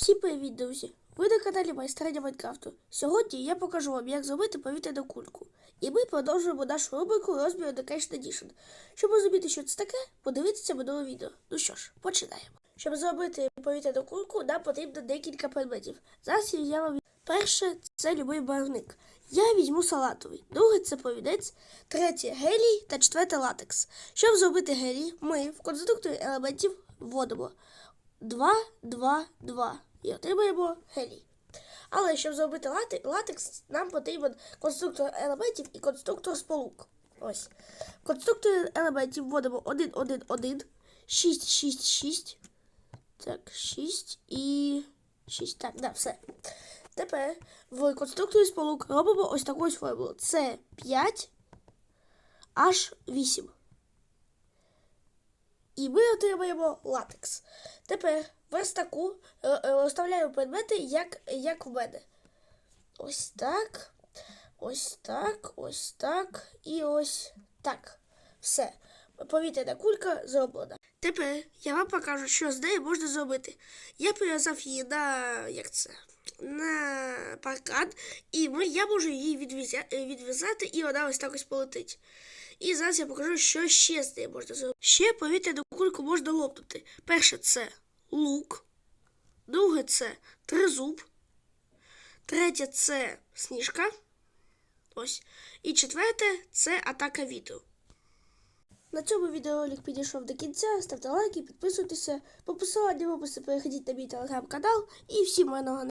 Всім привіт, друзі! Ви на каналі Майстриня Майнкрафту. Сьогодні я покажу вам, як зробити повітряну кульку. І ми продовжуємо нашу рубрику розмір Education Edition. Щоб розуміти, що це таке, подивіться минуле відео. Ну що ж, починаємо. Щоб зробити повітряну кульку, нам потрібно декілька предметів. Зараз я вам перше це любий барвник. Я візьму салатовий, друге це повідець, третє гелій та четверте латекс. Щоб зробити гелій, ми в конструкторі елементів вводимо 2, 2, 2 і отримаємо гелій. Але щоб зробити латекс, нам потрібен конструктор елементів і конструктор сполук. Ось. В конструктор елементів вводимо 1, 1, 1, 6, 6, 6. Так, 6 і 6. Так, да, все. Тепер в конструкторі сполук робимо ось таку ось формулу. Це 5 аж 8. І ми отримаємо латекс. Тепер верстаку е, е, розставляємо предмети, як, як в мене. Ось так. Ось так, ось так і ось так. Все. Повітряна кулька зроблена. Тепер я вам покажу, що з нею можна зробити. Я прив'язав її на як це? На паркан, і ми, я можу її е, відв'язати, і вона ось так ось полетить. І зараз я покажу, що ще з нею можна зробити. Ще повітряну кульку можна лопнути. Перше це лук, друге це тризуб, третє це сніжка. Ось. І четверте це атака вітру. На цьому відеоролик підійшов до кінця. Ставте лайки, підписуйтеся. По посиланню в описі переходіть на мій телеграм-канал і всім гарного